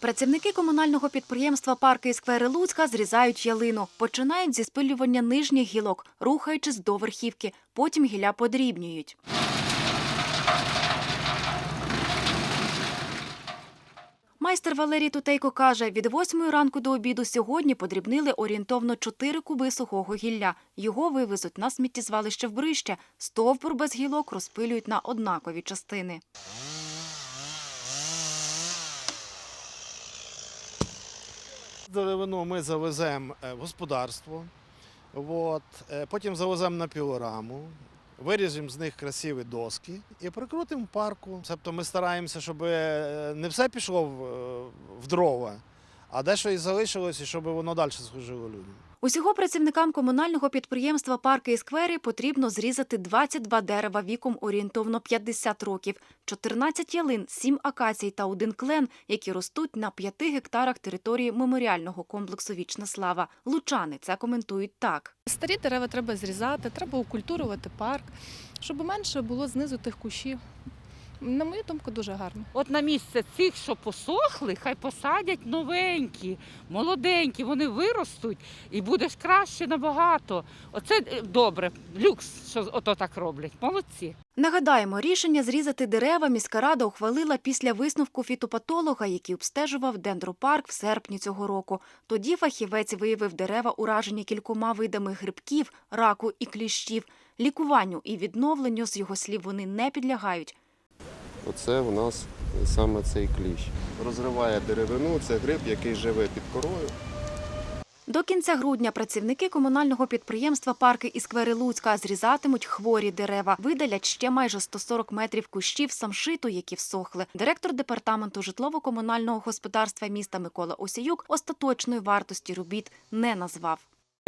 Працівники комунального підприємства Парки і сквери Луцька зрізають ялину. Починають зі спилювання нижніх гілок, рухаючись до верхівки. Потім гілля подрібнюють. Майстер Валерій Тутейко каже, від 8 ранку до обіду сьогодні подрібнили орієнтовно 4 куби сухого гілля. Його вивезуть на сміттєзвалище в Брище. Стовбур без гілок розпилюють на однакові частини. Деревину ми завеземо е, в господарство, от, е, потім завеземо на пілораму, виріжемо з них красиві доски і прикрутимо в парку. Тобто ми стараємося, щоб е, не все пішло в дрова, а дещо і залишилось, щоб воно далі служило людям. Усього працівникам комунального підприємства Парки і сквери потрібно зрізати 22 дерева віком орієнтовно 50 років, 14 ялин, 7 акацій та один клен, які ростуть на 5 гектарах території меморіального комплексу Вічна слава. Лучани це коментують так. Старі дерева треба зрізати, треба окультурувати парк, щоб менше було знизу тих кущів. На мою думку, дуже гарно. От на місце цих, що посохли, хай посадять новенькі, молоденькі, вони виростуть і буде краще набагато. Оце е, добре, люкс, що ото так роблять. Молодці. Нагадаємо, рішення зрізати дерева міська рада ухвалила після висновку фітопатолога, який обстежував дендропарк в серпні цього року. Тоді фахівець виявив дерева уражені кількома видами грибків, раку і кліщів. Лікуванню і відновленню, з його слів, вони не підлягають. Оце у нас саме цей кліщ. Розриває деревину, це гриб, який живе під корою. До кінця грудня працівники комунального підприємства Парки і сквери Луцька зрізатимуть хворі дерева, видалять ще майже 140 метрів кущів самшиту, які всохли. Директор департаменту житлово-комунального господарства міста Микола Осіюк остаточної вартості робіт не назвав.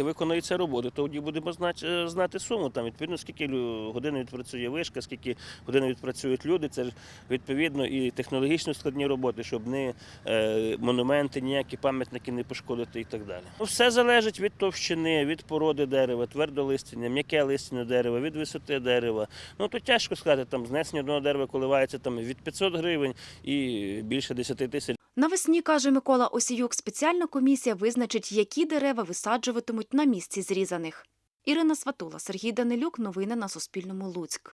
Виконуються роботи, тоді будемо е, знати суму. Там відповідно скільки лю- годин відпрацює вишка, скільки годин відпрацюють люди. Це відповідно і технологічно складні роботи, щоб не е, монументи, ніякі пам'ятники не пошкодити і так далі. Ну, все залежить від товщини, від породи дерева, твердолистя, м'яке листя дерева, від висоти дерева. Ну то тяжко сказати, там знесення одного дерева коливається там від 500 гривень і більше 10 тисяч. Навесні, каже Микола Осіюк, спеціальна комісія визначить, які дерева висаджуватимуть на місці зрізаних. Ірина Сватула, Сергій Данилюк. Новини на Суспільному. Луцьк.